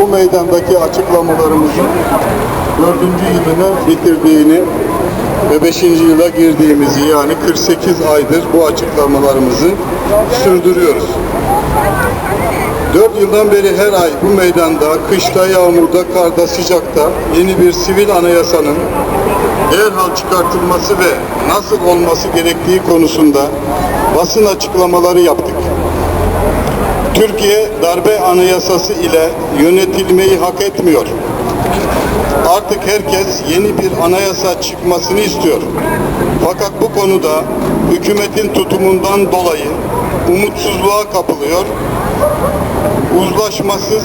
bu meydandaki açıklamalarımızın dördüncü yılını bitirdiğini ve beşinci yıla girdiğimizi yani 48 aydır bu açıklamalarımızı sürdürüyoruz. Dört yıldan beri her ay bu meydanda, kışta, yağmurda, karda, sıcakta yeni bir sivil anayasanın derhal çıkartılması ve nasıl olması gerektiği konusunda basın açıklamaları yaptık. Türkiye darbe anayasası ile yönetilmeyi hak etmiyor. Artık herkes yeni bir anayasa çıkmasını istiyor. Fakat bu konuda hükümetin tutumundan dolayı umutsuzluğa kapılıyor. Uzlaşmasız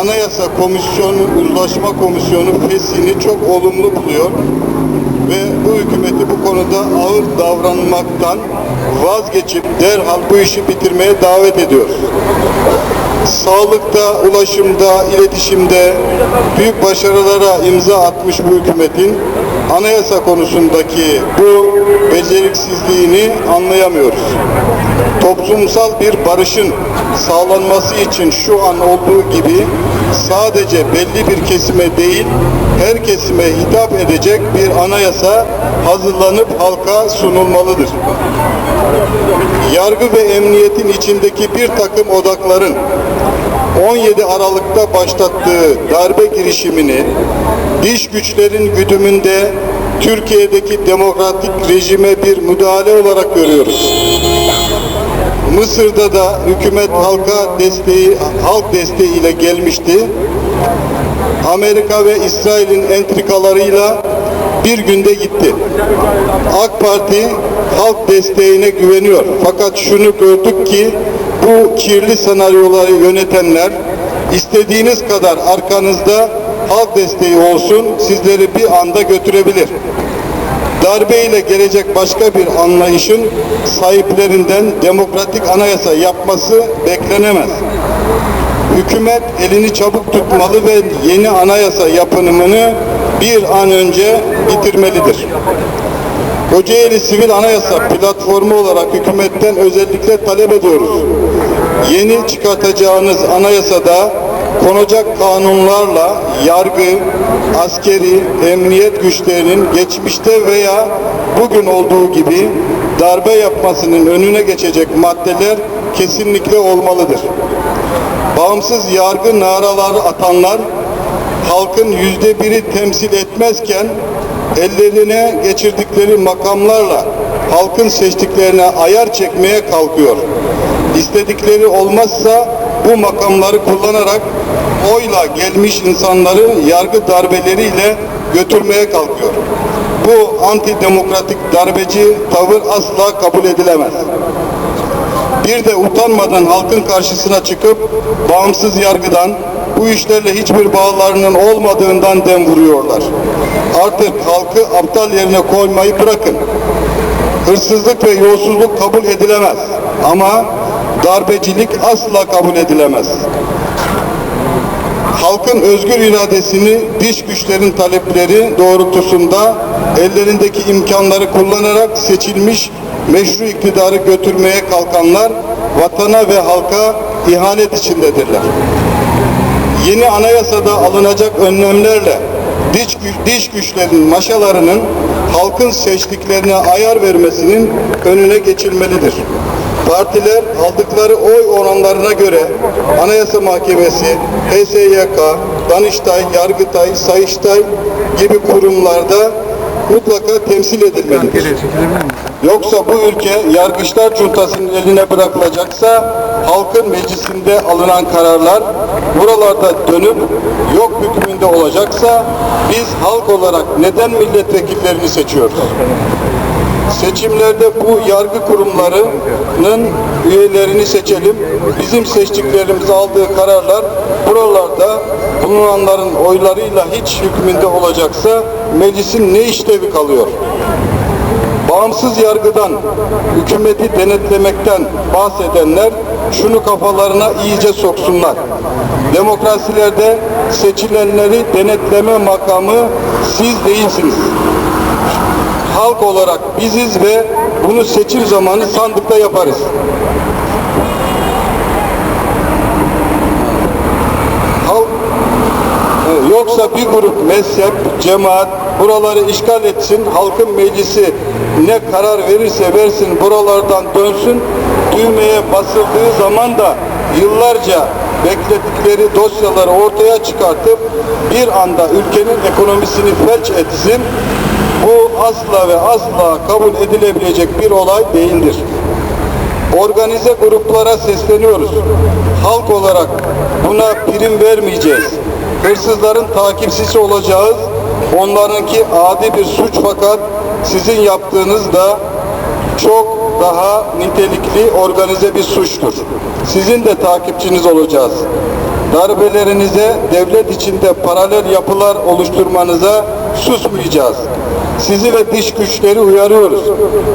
Anayasa Komisyonu, Uzlaşma Komisyonu fesini çok olumlu buluyor ve bu hükümeti bu konuda ağır davranmaktan vazgeçip derhal bu işi bitirmeye davet ediyoruz. Sağlıkta, ulaşımda, iletişimde büyük başarılara imza atmış bu hükümetin anayasa konusundaki bu beceriksizliğini anlayamıyoruz. Toplumsal bir barışın sağlanması için şu an olduğu gibi sadece belli bir kesime değil, her kesime hitap edecek bir anayasa hazırlanıp halka sunulmalıdır. Yargı ve emniyetin içindeki bir takım odakların 17 Aralık'ta başlattığı darbe girişimini diş güçlerin güdümünde Türkiye'deki demokratik rejime bir müdahale olarak görüyoruz. Mısır'da da hükümet halka desteği, halk desteği ile gelmişti. Amerika ve İsrail'in entrikalarıyla bir günde gitti. AK Parti halk desteğine güveniyor. Fakat şunu gördük ki bu kirli senaryoları yönetenler istediğiniz kadar arkanızda halk desteği olsun sizleri bir anda götürebilir. Darbe ile gelecek başka bir anlayışın sahiplerinden demokratik anayasa yapması beklenemez. Hükümet elini çabuk tutmalı ve yeni anayasa yapınımını bir an önce bitirmelidir. Kocaeli Sivil Anayasa Platformu olarak hükümetten özellikle talep ediyoruz. Yeni çıkartacağınız anayasada konacak kanunlarla yargı, askeri, emniyet güçlerinin geçmişte veya bugün olduğu gibi darbe yapmasının önüne geçecek maddeler kesinlikle olmalıdır. Bağımsız yargı naraları atanlar halkın yüzde biri temsil etmezken ellerine geçirdikleri makamlarla halkın seçtiklerine ayar çekmeye kalkıyor. İstedikleri olmazsa bu makamları kullanarak oyla gelmiş insanları yargı darbeleriyle götürmeye kalkıyor. Bu antidemokratik darbeci tavır asla kabul edilemez. Bir de utanmadan halkın karşısına çıkıp bağımsız yargıdan bu işlerle hiçbir bağlarının olmadığından dem vuruyorlar. Artık halkı aptal yerine koymayı bırakın. Hırsızlık ve yolsuzluk kabul edilemez. Ama darbecilik asla kabul edilemez. Halkın özgür iradesini diş güçlerin talepleri doğrultusunda ellerindeki imkanları kullanarak seçilmiş meşru iktidarı götürmeye kalkanlar vatana ve halka ihanet içindedirler. Yeni anayasada alınacak önlemlerle diş, diş güçlerin maşalarının halkın seçtiklerine ayar vermesinin önüne geçilmelidir. Partiler aldıkları oy oranlarına göre Anayasa Mahkemesi, HSYK, Danıştay, Yargıtay, Sayıştay gibi kurumlarda mutlaka temsil edilmelidir. Yoksa bu ülke yargıçlar cuntasının eline bırakılacaksa halkın meclisinde alınan kararlar buralarda dönüp yok hükmünde olacaksa biz halk olarak neden milletvekillerini seçiyoruz? Seçimlerde bu yargı kurumlarının üyelerini seçelim. Bizim seçtiklerimiz aldığı kararlar buralarda bulunanların oylarıyla hiç hükmünde olacaksa meclisin ne işlevi kalıyor? Bağımsız yargıdan, hükümeti denetlemekten bahsedenler şunu kafalarına iyice soksunlar. Demokrasilerde seçilenleri denetleme makamı siz değilsiniz. Halk olarak biziz ve bunu seçim zamanı sandıkta yaparız. mezhep, cemaat buraları işgal etsin, halkın meclisi ne karar verirse versin buralardan dönsün, düğmeye basıldığı zaman da yıllarca bekledikleri dosyaları ortaya çıkartıp bir anda ülkenin ekonomisini felç etsin, asla ve asla kabul edilebilecek bir olay değildir. Organize gruplara sesleniyoruz. Halk olarak buna prim vermeyeceğiz. Hırsızların takipçisi olacağız. Onlarınki adi bir suç fakat sizin yaptığınız da çok daha nitelikli organize bir suçtur. Sizin de takipçiniz olacağız. Darbelerinize devlet içinde paralel yapılar oluşturmanıza susmayacağız. Sizi ve dış güçleri uyarıyoruz.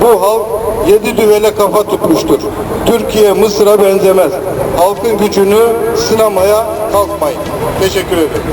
Bu halk yedi düvele kafa tutmuştur. Türkiye Mısır'a benzemez. Halkın gücünü sınamaya kalkmayın. Teşekkür ederim.